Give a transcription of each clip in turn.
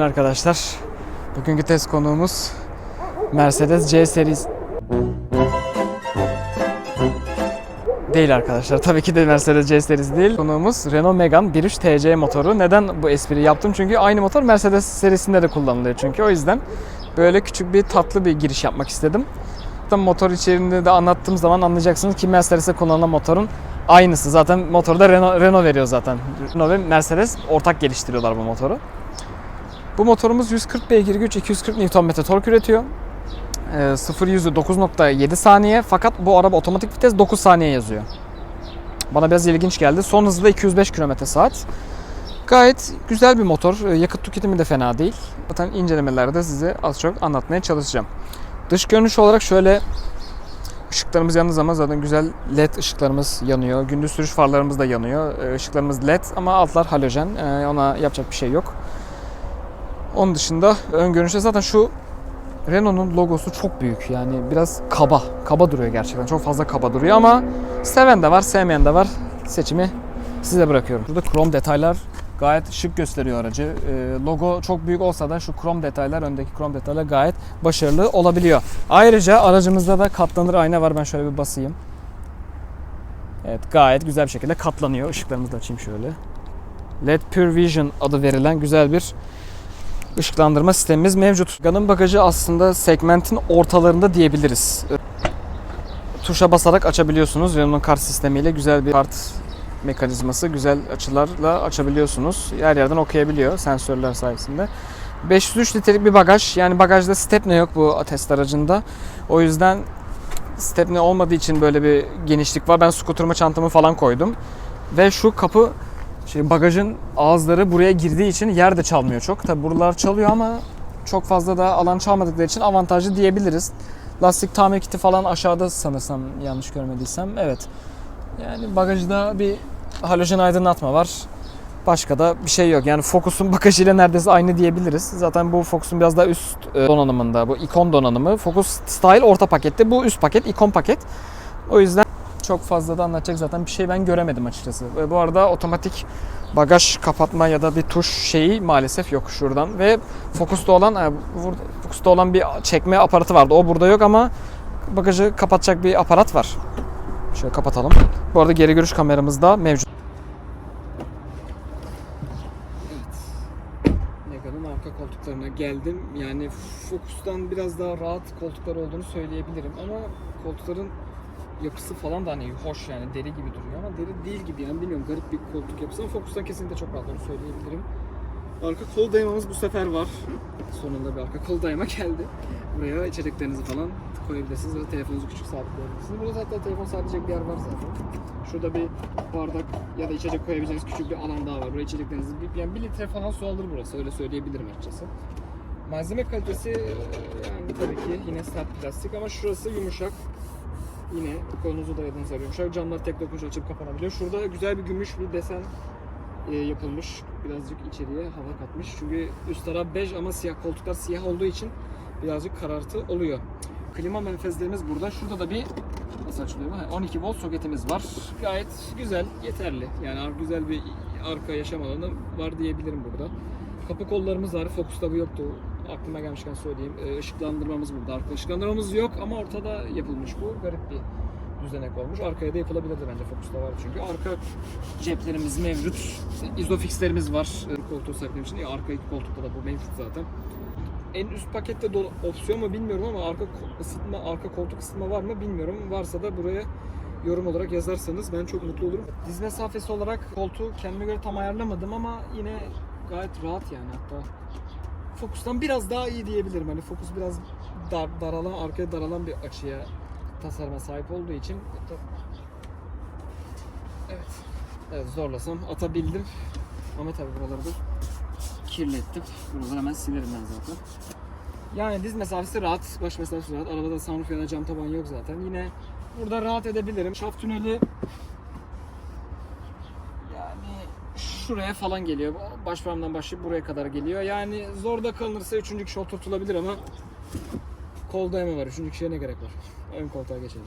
Günaydın arkadaşlar. Bugünkü test konuğumuz Mercedes C serisi. Değil arkadaşlar. Tabii ki de Mercedes C serisi değil. Konuğumuz Renault Megane 1.3 TC motoru. Neden bu espriyi yaptım? Çünkü aynı motor Mercedes serisinde de kullanılıyor çünkü. O yüzden böyle küçük bir tatlı bir giriş yapmak istedim. Zaten motor içeriğinde de anlattığım zaman anlayacaksınız ki Mercedes'e kullanılan motorun aynısı. Zaten motoru da Renault, Renault veriyor zaten. Renault ve Mercedes ortak geliştiriyorlar bu motoru. Bu motorumuz 140 beygir güç, 240 Nm tork üretiyor. Ee, 0 yüzü 9.7 saniye fakat bu araba otomatik vites 9 saniye yazıyor. Bana biraz ilginç geldi. Son hızı da 205 km saat. Gayet güzel bir motor. Ee, Yakıt tüketimi de fena değil. Zaten incelemelerde size az çok anlatmaya çalışacağım. Dış görünüş olarak şöyle ışıklarımız yandığı zaman zaten güzel led ışıklarımız yanıyor. Gündüz sürüş farlarımız da yanıyor. Ee, Işıklarımız led ama altlar halojen. Ee, Ona yapacak bir şey yok. Onun dışında ön görünüşte zaten şu Renault'un logosu çok büyük yani biraz kaba. Kaba duruyor gerçekten. Çok fazla kaba duruyor ama seven de var, sevmeyen de var. Seçimi size bırakıyorum. Burada krom detaylar gayet şık gösteriyor aracı. Ee, logo çok büyük olsa da şu krom detaylar, öndeki krom detaylar gayet başarılı olabiliyor. Ayrıca aracımızda da katlanır ayna var. Ben şöyle bir basayım. Evet gayet güzel bir şekilde katlanıyor. Işıklarımızı da açayım şöyle. LED Pure Vision adı verilen güzel bir ışıklandırma sistemimiz mevcut. Ganın bagajı aslında segmentin ortalarında diyebiliriz. Tuşa basarak açabiliyorsunuz. Renault'un kart sistemiyle güzel bir kart mekanizması, güzel açılarla açabiliyorsunuz. Her yerden okuyabiliyor sensörler sayesinde. 503 litrelik bir bagaj. Yani bagajda stepne yok bu test aracında. O yüzden stepne olmadığı için böyle bir genişlik var. Ben skuterıma çantamı falan koydum. Ve şu kapı şey bagajın ağızları buraya girdiği için yer de çalmıyor çok. Tabi buralar çalıyor ama çok fazla da alan çalmadıkları için avantajlı diyebiliriz. Lastik tamir kiti falan aşağıda sanırsam yanlış görmediysem. Evet. Yani bagajda bir halojen aydınlatma var. Başka da bir şey yok. Yani Focus'un bagajıyla neredeyse aynı diyebiliriz. Zaten bu Focus'un biraz daha üst e, donanımında. Bu ikon donanımı. Focus Style orta pakette. Bu üst paket, ikon paket. O yüzden çok fazla da anlatacak zaten bir şey ben göremedim açıkçası. Ve bu arada otomatik bagaj kapatma ya da bir tuş şeyi maalesef yok şuradan. Ve Focus'ta olan e, burada Focus'ta olan bir çekme aparatı vardı. O burada yok ama bagajı kapatacak bir aparat var. Şöyle kapatalım. Bu arada geri görüş kameramız da mevcut. Koltuklarına geldim. Yani Focus'tan biraz daha rahat koltuklar olduğunu söyleyebilirim ama koltukların yapısı falan da hani hoş yani deri gibi duruyor ama deri değil gibi yani bilmiyorum garip bir koltuk yapısı ama Focus'tan kesinlikle çok rahat onu söyleyebilirim. Arka kol dayamamız bu sefer var. Sonunda bir arka kol dayama geldi. Buraya içeceklerinizi falan koyabilirsiniz ve telefonunuzu küçük sabitleyebilirsiniz. Burada zaten telefon sabitlecek bir yer var zaten. Şurada bir bardak ya da içecek koyabileceğiniz küçük bir alan daha var. Buraya içeceklerinizi bir, yani bir litre falan su alır burası öyle söyleyebilirim açıkçası. Malzeme kalitesi yani tabii ki yine sert plastik ama şurası yumuşak. Yine kolunuzu dayadığınız yer yumuşak. Camlar tek dokunuşla açıp kapanabiliyor. Şurada güzel bir gümüş bir desen e, yapılmış. Birazcık içeriye hava katmış. Çünkü üst taraf bej ama siyah koltuklar siyah olduğu için birazcık karartı oluyor. Klima menfezlerimiz burada. Şurada da bir nasıl açılıyor bu? Ha, 12 volt soketimiz var. Gayet güzel, yeterli. Yani güzel bir arka yaşam alanı var diyebilirim burada. Kapı kollarımız var. Focus'ta bu yoktu. Aklıma gelmişken söyleyeyim. Ee, Işıklandırmamız burada. Arka ışıklandırmamız yok ama ortada yapılmış bu. Garip bir düzenek olmuş. Arkaya da yapılabilirdi bence Focus'ta var çünkü. Arka ceplerimiz mevcut. Isofixlerimiz var. Ee, Koltuğu saklamak için. E, Arka iki koltukta da bu mevcut zaten. En üst pakette dolu opsiyon mu bilmiyorum ama arka ısıtma, arka koltuk ısıtma var mı bilmiyorum. Varsa da buraya yorum olarak yazarsanız ben çok mutlu olurum. Diz mesafesi olarak koltuğu kendime göre tam ayarlamadım ama yine gayet rahat yani hatta. Focus'tan biraz daha iyi diyebilirim. Hani Focus biraz dar, daralan, arkaya daralan bir açıya tasarıma sahip olduğu için Evet. Evet zorlasam atabildim. Ama tabii buraları da kirlettim. Buraları hemen silerim ben zaten. Yani diz mesafesi rahat, baş mesafesi rahat. Arabada sunroof ya da cam taban yok zaten. Yine burada rahat edebilirim. Şaft tüneli şuraya falan geliyor. baş Başparmağımdan başlayıp buraya kadar geliyor. Yani zorda kalınırsa üçüncü kişi oturtulabilir ama kol dayama var. Üçüncü kişiye ne gerek var? Ön koltuğa geçelim.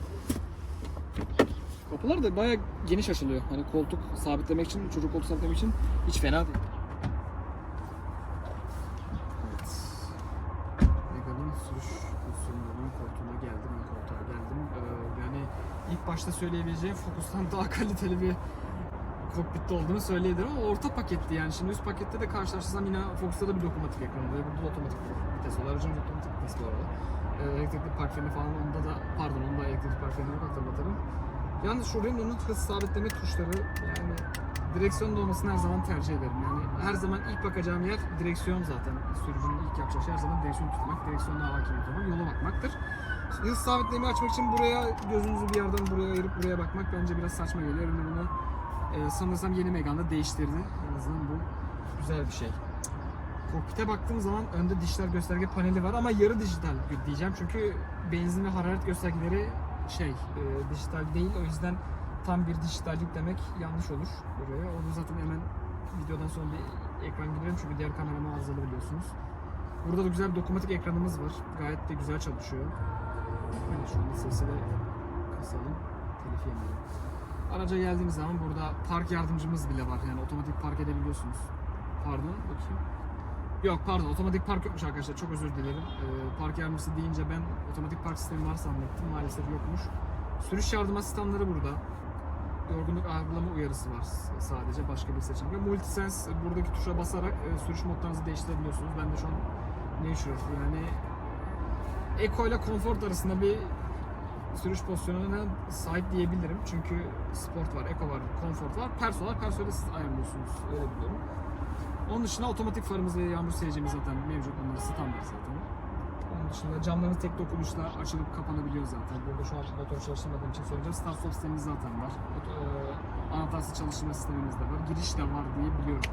Kapılar da bayağı geniş açılıyor. Hani koltuk sabitlemek için, çocuk koltuğu sabitlemek için hiç fena değil. Evet. Mega'nın sürüş pozisyonlarının koltuğuna geldim, koltuğa geldim. Ee, yani ilk başta söyleyebileceğim Focus'tan daha kaliteli bir kokpitte olduğunu söyleyebilirim ama orta paketti yani. Şimdi üst pakette de karşılaştırsam yine Focus'ta da bir dokunmatik ekran oluyor. Burada da otomatik vites oluyor. Aracın otomatik vites bu arada. Ee, elektrikli park freni falan onda da pardon onda elektrikli park freni yok hatırlatırım. Yalnız şu Renault'un hız sabitleme tuşları yani direksiyonda olmasını her zaman tercih ederim. Yani her zaman ilk bakacağım yer direksiyon zaten. Sürücünün ilk yapacağı şey her zaman direksiyon tutmak, direksiyonda hakimiyet olmak, yola bakmaktır. Hız sabitlemeyi açmak için buraya gözünüzü bir yerden buraya ayırıp buraya bakmak bence biraz saçma geliyor. Bunu e, sanırsam yeni Megane'da değiştirdi. En azından bu güzel bir şey. Kokpite baktığım zaman önde dijital gösterge paneli var ama yarı dijital diyeceğim çünkü benzin ve hararet göstergeleri şey e, dijital değil o yüzden tam bir dijitallik demek yanlış olur buraya. Onu zaten hemen videodan sonra bir ekran girelim çünkü diğer kameramı arızalı biliyorsunuz. Burada da güzel bir dokunmatik ekranımız var. Gayet de güzel çalışıyor. Evet, şu anda sesi de kısalım. Telif yemeyelim. Araca geldiğimiz zaman burada park yardımcımız bile var. Yani otomatik park edebiliyorsunuz. Pardon bakayım. Yok pardon otomatik park yokmuş arkadaşlar çok özür dilerim. Ee, park yardımcısı deyince ben otomatik park sistemi var zannettim maalesef yokmuş. Sürüş yardım asistanları burada. Yorgunluk algılama uyarısı var sadece başka bir seçenek. Multisense e, buradaki tuşa basarak e, sürüş modlarınızı değiştirebiliyorsunuz. Ben de şu an Nature yani Eco ile Comfort arasında bir sürüş pozisyonuna sahip diyebilirim. Çünkü Sport var, Eco var, Comfort var, Perso var. Perso'yu siz ayarlıyorsunuz. Öyle biliyorum. Onun dışında otomatik farımız ve yağmur seyircimiz zaten mevcut. Bunlar standart zaten. Onun dışında camlarınız tek dokunuşla açılıp kapanabiliyor zaten. Burada şu an motor çalıştırmadığım için söyleyeceğim. Start stop sistemimiz zaten var. E, Anahtarsız çalıştırma sistemimiz de var. Giriş de var diye biliyorum.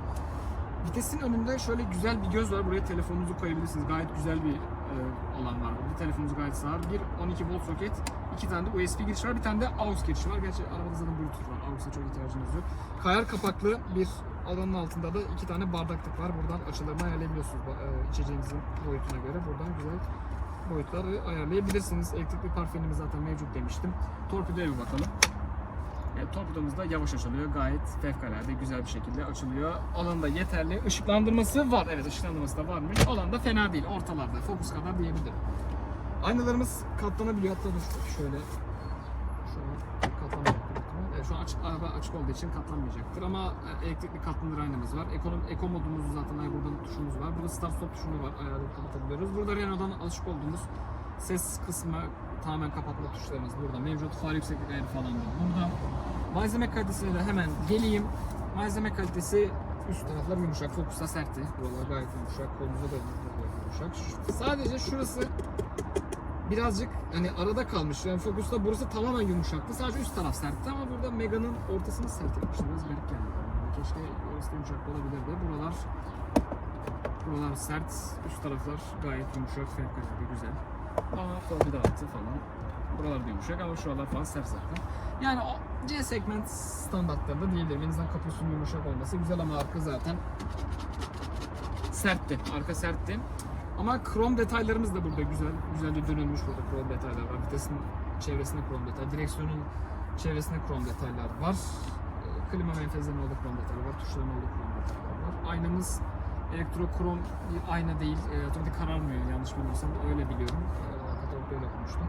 Vitesin önünde şöyle güzel bir göz var. Buraya telefonunuzu koyabilirsiniz. Gayet güzel bir e, alan var burada. Telefonunuzu gayet sığar. Bir 12 volt soket, iki tane de USB giriş var. Bir tane de AUX girişi var. Gerçi arabada zaten Bluetooth var. AUX'a çok ihtiyacınız yok. Kayar kapaklı bir alanın altında da iki tane bardaklık var. Buradan açılarını ayarlayabiliyorsunuz e, içeceğinizin boyutuna göre. Buradan güzel boyutları ayarlayabilirsiniz. Elektrikli parfümümüz zaten mevcut demiştim. Torpidoya bir bakalım. Evet, torpidomuz da yavaş açılıyor. Gayet fevkalade güzel bir şekilde açılıyor. Alanda yeterli. Işıklandırması var. Evet ışıklandırması da varmış. Alanda fena değil. Ortalarda. Fokus kadar diyebilirim. Aynalarımız katlanabiliyor. Hatta dur şöyle. Şu an. Evet, şu an açık, araba açık olduğu için katlanmayacaktır. Ama e, elektrikli katlanır aynamız var. Ekonom, eko modumuz zaten ay buradan tuşumuz var. Burada start stop tuşunu var. Ayarlayıp kapatabiliyoruz. Burada Renault'dan alışık olduğumuz ses kısmı tamamen kapatma tuşlarımız burada mevcut. Far yükseklik ayarı falan da burada. Malzeme kalitesine de hemen geleyim. Malzeme kalitesi üst taraflar yumuşak. Fokus'ta sertti. Buralar gayet yumuşak. Kolumuzda da yumuşak. Şu- Sadece şurası birazcık hani arada kalmış. Yani Focus'ta burası tamamen yumuşaktı. Sadece üst taraf sertti ama burada Mega'nın ortasını sert yapmışlar. Biraz garip geldi. Yani keşke orası da yumuşak olabilirdi. Buralar buralar sert. Üst taraflar gayet yumuşak. Fevkalade güzel. Ama torpido altı falan. Buralar da yumuşak ama şuralar falan sert zaten. Yani o C segment standartlarında diyebilirim. En azından kapusunun yumuşak olması güzel ama arka zaten sertti. Arka sertti. Ama krom detaylarımız da burada güzel. Güzelce dönülmüş burada krom detaylar var. Vitesin çevresinde krom detay, direksiyonun çevresinde krom detaylar var. Ee, Klima menfezlerinin olduğu krom detaylar var. Tuşların olduğu krom detaylar var. Aynamız elektrokrom bir ayna değil. E, otomatik kararmıyor yanlış bilmiyorsam. Öyle biliyorum. E, Katalogda öyle okumuştum.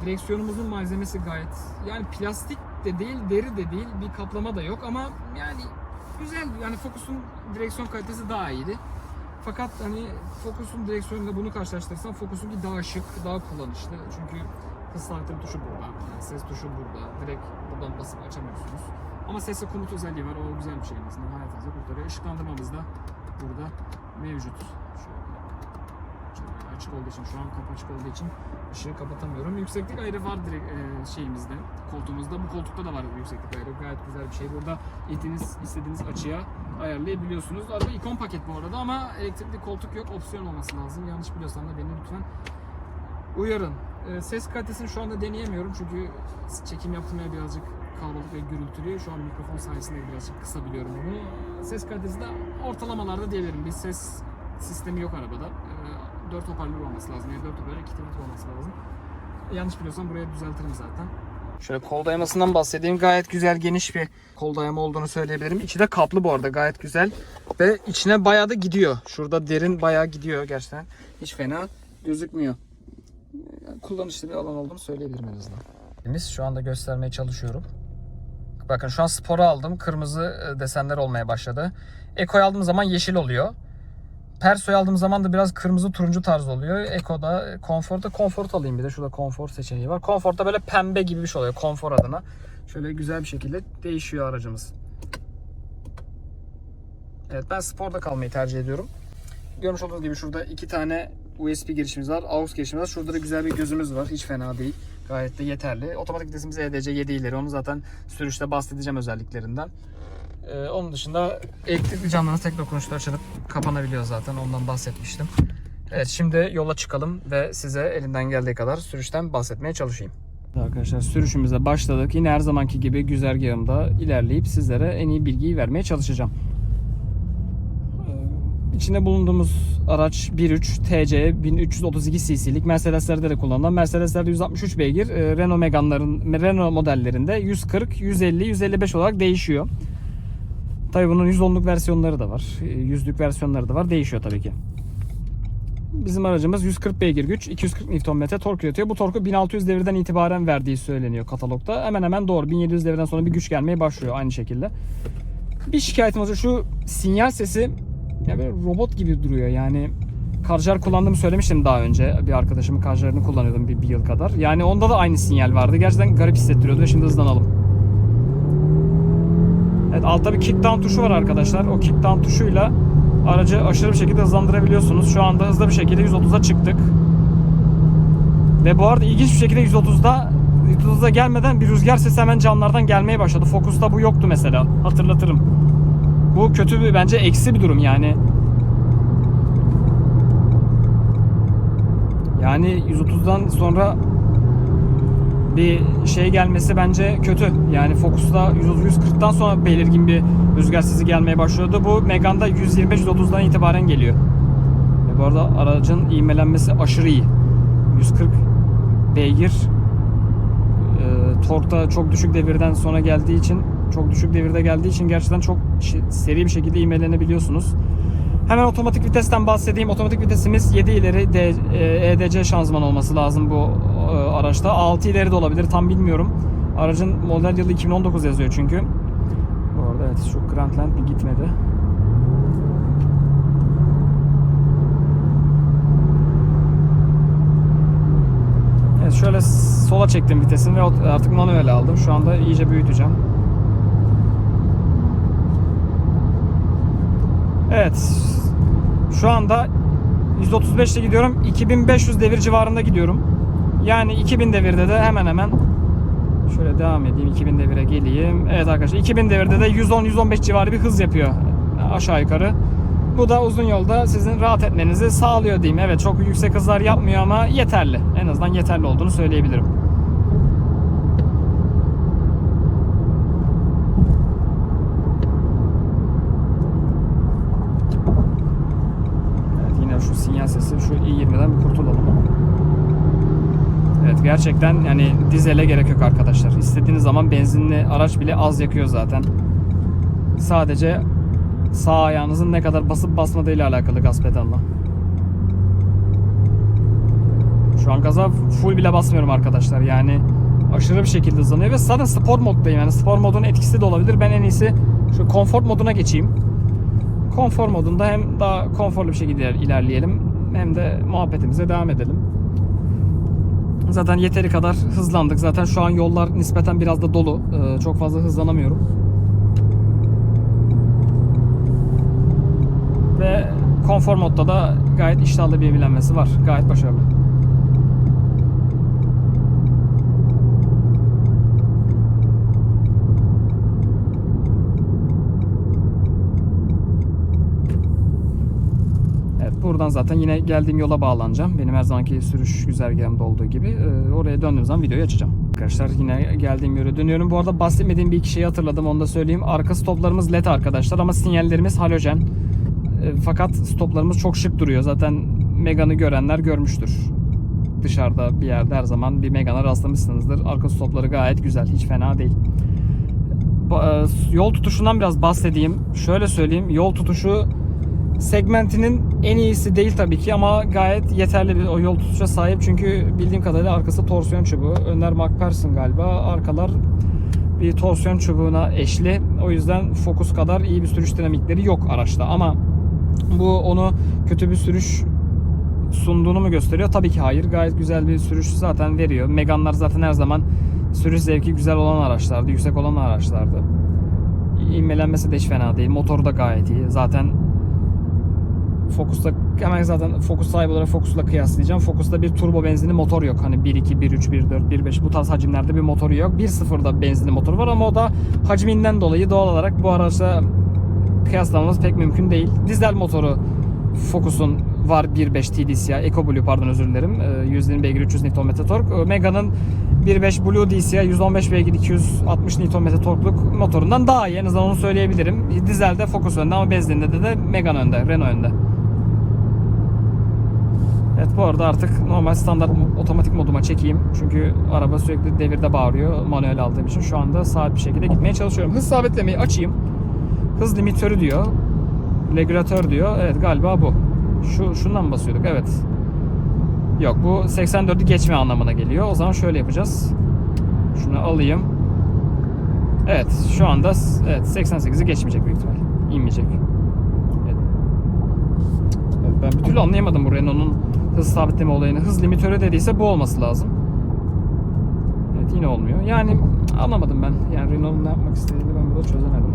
Direksiyonumuzun malzemesi gayet yani plastik de değil, deri de değil, bir kaplama da yok ama yani güzel yani Focus'un direksiyon kalitesi daha iyiydi. Fakat hani Focus'un direksiyonuyla bunu karşılaştırırsam Focus'unki daha şık, daha kullanışlı. Çünkü hız sabitleme tuşu burada, yani ses tuşu burada. Direkt buradan basıp açamıyorsunuz. Ama sesle komut özelliği var. O güzel bir şey en azından. Hayatınızı kurtarıyor. Işıklandırmamız da burada mevcut. Şöyle. Açık olduğu için, şu an kapı açık olduğu için ışığı kapatamıyorum. Yükseklik ayarı var direkt e, şeyimizde, koltuğumuzda. Bu koltukta da var yükseklik ayarı. Gayet güzel bir şey. Burada istediğiniz, istediğiniz açıya ayarlayabiliyorsunuz. Araba ikon paket bu arada ama elektrikli koltuk yok. Opsiyon olması lazım. Yanlış biliyorsam da beni lütfen uyarın. E, ses kalitesini şu anda deneyemiyorum çünkü çekim yaptırmaya birazcık kalabalık ve gürültülü. Şu an mikrofon sayesinde birazcık kısabiliyorum bunu. Ses kalitesi de ortalamalarda diyebilirim. Bir ses sistemi yok arabada. E, 4 hoparlör olması lazım. Yani 4 hoparlör 2 tweet olması lazım. Yanlış biliyorsam buraya düzeltirim zaten. Şöyle kol dayamasından bahsedeyim. Gayet güzel geniş bir kol dayama olduğunu söyleyebilirim. İçi de kaplı bu arada gayet güzel. Ve içine bayağı da gidiyor. Şurada derin bayağı gidiyor gerçekten. Hiç fena gözükmüyor. Yani kullanışlı bir alan olduğunu söyleyebilirim en azından. esprimiz. Şu anda göstermeye çalışıyorum. Bakın şu an Spor'u aldım. Kırmızı e, desenler olmaya başladı. Eko'yu aldığım zaman yeşil oluyor. Perso'yu aldığım zaman da biraz kırmızı turuncu tarz oluyor. Eko'da, Comfort'ta Comfort alayım bir de. Şurada Comfort seçeneği var. Comfort'ta böyle pembe gibi bir şey oluyor. Comfort adına. Şöyle güzel bir şekilde değişiyor aracımız. Evet ben Spor'da kalmayı tercih ediyorum. Görmüş olduğunuz gibi şurada iki tane USB girişimiz var. AUX girişimiz var. Şurada da güzel bir gözümüz var. Hiç fena değil. Gayet de yeterli. Otomatik vitesimiz EDC 7 ileri. Onu zaten sürüşte bahsedeceğim özelliklerinden. Ee, onun dışında elektrikli camlarınız tek dokunuşla açılıp kapanabiliyor zaten. Ondan bahsetmiştim. Evet şimdi yola çıkalım ve size elimden geldiği kadar sürüşten bahsetmeye çalışayım. Arkadaşlar sürüşümüze başladık. Yine her zamanki gibi güzergahımda ilerleyip sizlere en iyi bilgiyi vermeye çalışacağım. Ee, İçinde bulunduğumuz araç 1.3 TC 1332 cc'lik Mercedeslerde de kullanılan Mercedeslerde 163 beygir, e, Renault Megane'ların Renault modellerinde 140, 150, 155 olarak değişiyor. Tabii bunun 110'luk versiyonları da var. e, Yüzlük versiyonları da var. Değişiyor tabii ki. Bizim aracımız 140 beygir güç, 240 Nm tork üretiyor. Bu torku 1600 devirden itibaren verdiği söyleniyor katalogda. Hemen hemen doğru. 1700 devirden sonra bir güç gelmeye başlıyor aynı şekilde. Bir şikayetim olacak şu sinyal sesi ya böyle robot gibi duruyor yani. Karjar kullandığımı söylemiştim daha önce. Bir arkadaşımın karjarını kullanıyordum bir, bir yıl kadar. Yani onda da aynı sinyal vardı. Gerçekten garip hissettiriyordu şimdi hızlanalım. Evet altta bir kickdown tuşu var arkadaşlar. O kickdown tuşuyla aracı aşırı bir şekilde hızlandırabiliyorsunuz. Şu anda hızlı bir şekilde 130'a çıktık. Ve bu arada ilginç bir şekilde 130'da 130'da gelmeden bir rüzgar sesi hemen camlardan gelmeye başladı. Focus'ta bu yoktu mesela. Hatırlatırım. Bu kötü bir bence eksi bir durum yani. Yani 130'dan sonra bir şey gelmesi bence kötü. Yani Focus'ta 130-140'tan sonra belirgin bir rüzgar sesi gelmeye başlıyordu. Bu Megane'da 125-130'dan itibaren geliyor. Ve bu arada aracın ivmelenmesi aşırı iyi. 140 beygir e, torkta çok düşük devirden sonra geldiği için çok düşük devirde geldiği için gerçekten çok seri bir şekilde ivmelenebiliyorsunuz. Hemen otomatik vitesten bahsedeyim. Otomatik vitesimiz 7 ileri D- e, EDC şanzıman olması lazım bu e, araçta. 6 ileri de olabilir tam bilmiyorum. Aracın model yılı 2019 yazıyor çünkü. Bu arada evet şu Grandland bir gitmedi. Evet şöyle sola çektim vitesini ve artık manuel aldım. Şu anda iyice büyüteceğim. Evet. Şu anda 135 ile gidiyorum. 2500 devir civarında gidiyorum. Yani 2000 devirde de hemen hemen şöyle devam edeyim 2000 devire geleyim. Evet arkadaşlar 2000 devirde de 110-115 civarı bir hız yapıyor aşağı yukarı. Bu da uzun yolda sizin rahat etmenizi sağlıyor diyeyim. Evet çok yüksek hızlar yapmıyor ama yeterli. En azından yeterli olduğunu söyleyebilirim. Evet yine şu sinyal sesi şu i20'den bir kurtulalım. Evet gerçekten yani dizele gerek yok arkadaşlar. İstediğiniz zaman benzinli araç bile az yakıyor zaten. Sadece sağ ayağınızın ne kadar basıp basmadığıyla alakalı gaz pedalına. Şu an gaza full bile basmıyorum arkadaşlar. Yani aşırı bir şekilde hızlanıyor ve zaten spor moddayım. Yani spor modun etkisi de olabilir. Ben en iyisi şu konfor moduna geçeyim. Konfor modunda hem daha konforlu bir şekilde ilerleyelim hem de muhabbetimize devam edelim. Zaten yeteri kadar hızlandık. Zaten şu an yollar nispeten biraz da dolu. Ee, çok fazla hızlanamıyorum. Ve konfor modda da gayet iştahlı bir bilenmesi var. Gayet başarılı. Buradan zaten yine geldiğim yola bağlanacağım. Benim her zamanki sürüş güzergahımda olduğu gibi. Ee, oraya döndüğüm zaman videoyu açacağım. Arkadaşlar yine geldiğim yere dönüyorum. Bu arada bahsetmediğim bir iki şeyi hatırladım onu da söyleyeyim. Arka stoplarımız led arkadaşlar ama sinyallerimiz halojen. Ee, fakat stoplarımız çok şık duruyor. Zaten Megane'ı görenler görmüştür. Dışarıda bir yerde her zaman bir Megane'a rastlamışsınızdır. Arka stopları gayet güzel. Hiç fena değil. E, Yol tutuşundan biraz bahsedeyim. Şöyle söyleyeyim. Yol tutuşu segmentinin en iyisi değil tabii ki ama gayet yeterli bir o yol tutuşa sahip. Çünkü bildiğim kadarıyla arkası torsiyon çubuğu. Önler McPherson galiba. Arkalar bir torsiyon çubuğuna eşli. O yüzden Focus kadar iyi bir sürüş dinamikleri yok araçta ama bu onu kötü bir sürüş sunduğunu mu gösteriyor? Tabii ki hayır. Gayet güzel bir sürüş zaten veriyor. Meganlar zaten her zaman sürüş zevki güzel olan araçlardı, yüksek olan araçlardı. İnmelenmesi de hiç fena değil. Motoru da gayet iyi. Zaten Focus'ta hemen zaten Focus sahibi olarak Focus'la kıyaslayacağım. Focus'ta bir turbo benzinli motor yok. Hani 1.2, 1.3, 1.4, 1.5 bu tarz hacimlerde bir motoru yok. 1.0'da benzinli motor var ama o da hacminden dolayı doğal olarak bu araçla kıyaslamamız pek mümkün değil. Dizel motoru Focus'un var 1.5 TDCi, EcoBlue pardon özür dilerim. Ee, 120 beygir 300 Nm tork. Ee, Mega'nın 1.5 Blue DCi 115 beygir 260 Nm torkluk motorundan daha iyi. En azından onu söyleyebilirim. Dizelde Focus önde ama benzininde de, de Megane önde, Renault önde. Evet bu arada artık normal standart otomatik moduma çekeyim. Çünkü araba sürekli devirde bağırıyor manuel aldığım için. Şu anda sabit bir şekilde gitmeye çalışıyorum. Hız sabitlemeyi açayım. Hız limitörü diyor. Regülatör diyor. Evet galiba bu. Şu şundan mı basıyorduk? Evet. Yok bu 84'ü geçme anlamına geliyor. O zaman şöyle yapacağız. Şunu alayım. Evet şu anda evet 88'i geçmeyecek büyük ihtimal. İnmeyecek. Ben bir türlü anlayamadım bu Renault'un hız sabitleme olayını. Hız limitörü dediyse bu olması lazım. Evet yine olmuyor. Yani anlamadım ben. Yani Renault'un ne yapmak istediğini ben burada çözemedim.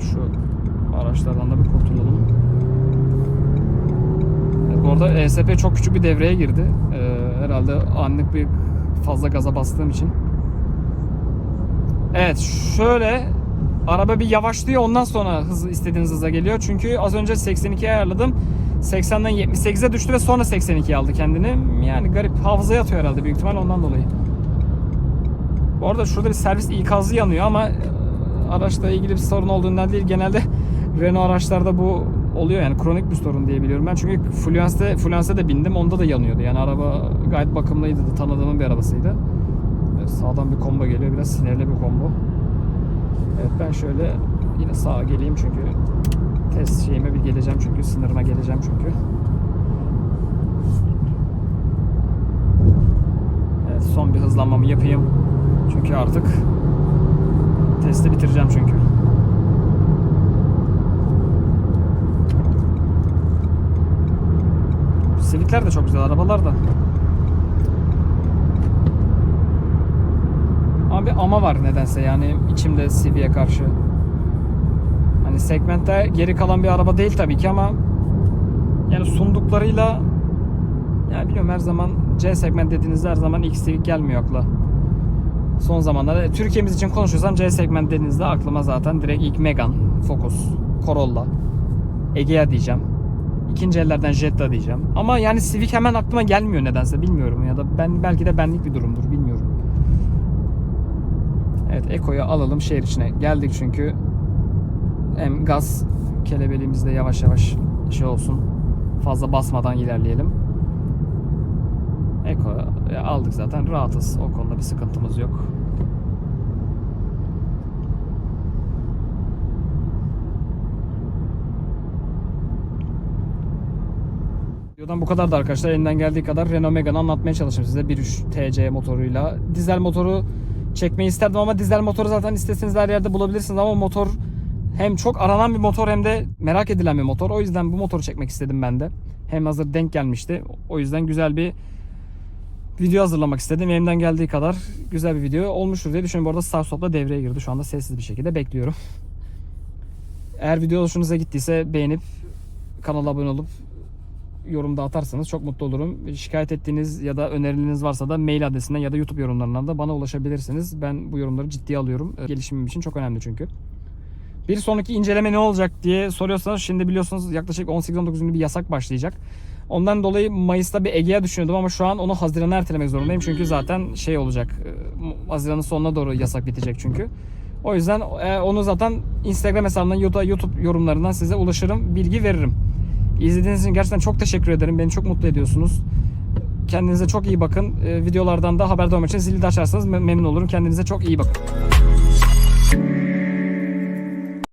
Şu araçlardan da bir kurtulalım. Evet, bu arada ESP çok küçük bir devreye girdi. Ee, herhalde anlık bir fazla gaza bastığım için. Evet şöyle araba bir yavaşlıyor ondan sonra hız istediğiniz hıza geliyor. Çünkü az önce 82'ye ayarladım. 80'den 78'e düştü ve sonra 82'ye aldı kendini. Yani garip hafızaya atıyor herhalde büyük ihtimal ondan dolayı. Bu arada şurada bir servis ikazı yanıyor ama e, araçla ilgili bir sorun olduğundan değil. Genelde Renault araçlarda bu oluyor yani kronik bir sorun diye biliyorum ben. Çünkü Fluence'de, Fluence'de de bindim onda da yanıyordu. Yani araba gayet bakımlıydı. Tanıdığımın bir arabasıydı. Sağdan bir combo geliyor. Biraz sinirli bir combo. Evet ben şöyle yine sağa geleyim çünkü test şeyime bir geleceğim çünkü sınırıma geleceğim çünkü. Evet son bir hızlanmamı yapayım. Çünkü artık testi bitireceğim çünkü. Civic'ler de çok güzel arabalar da. Bir ama var nedense yani içimde Civic'e karşı. Hani segmentte geri kalan bir araba değil tabii ki ama yani sunduklarıyla ya biliyorum her zaman C segment dediğinizde her zaman X Civic gelmiyor akla. Son zamanlarda Türkiye'miz için konuşuyorsam C segment dediğinizde aklıma zaten direkt ilk Megane, Focus, Corolla, Egea diyeceğim. İkinci ellerden Jetta diyeceğim. Ama yani Civic hemen aklıma gelmiyor nedense bilmiyorum ya da ben belki de benlik bir durumdur bilmiyorum. Evet Eko'yu alalım şehir içine geldik çünkü hem gaz kelebeliğimizde yavaş yavaş şey olsun fazla basmadan ilerleyelim. Eko aldık zaten rahatız o konuda bir sıkıntımız yok. Videodan bu kadar da arkadaşlar elinden geldiği kadar Renault Megane anlatmaya çalıştım size 1.3 TC motoruyla. Dizel motoru çekmeyi isterdim ama dizel motoru zaten isteseniz her yerde bulabilirsiniz ama motor hem çok aranan bir motor hem de merak edilen bir motor. O yüzden bu motoru çekmek istedim ben de. Hem hazır denk gelmişti. O yüzden güzel bir video hazırlamak istedim. Elimden geldiği kadar güzel bir video olmuştur diye düşünüyorum. Bu arada Star Stop'la devreye girdi. Şu anda sessiz bir şekilde bekliyorum. Eğer video hoşunuza gittiyse beğenip kanala abone olup yorumda atarsanız çok mutlu olurum. Şikayet ettiğiniz ya da önerileriniz varsa da mail adresinden ya da YouTube yorumlarından da bana ulaşabilirsiniz. Ben bu yorumları ciddiye alıyorum. Gelişimim için çok önemli çünkü. Bir sonraki inceleme ne olacak diye soruyorsanız şimdi biliyorsunuz yaklaşık 18-19 günlük bir yasak başlayacak. Ondan dolayı Mayıs'ta bir Ege'ye düşünüyordum ama şu an onu Haziran'a ertelemek zorundayım. Çünkü zaten şey olacak. e, Haziran'ın sonuna doğru yasak bitecek çünkü. O yüzden e, onu zaten Instagram hesabından YouTube yorumlarından size ulaşırım, bilgi veririm. İzlediğiniz için gerçekten çok teşekkür ederim. Beni çok mutlu ediyorsunuz. Kendinize çok iyi bakın. Ee, videolardan da haberdar olmak için zili de açarsanız mem- memnun olurum. Kendinize çok iyi bakın.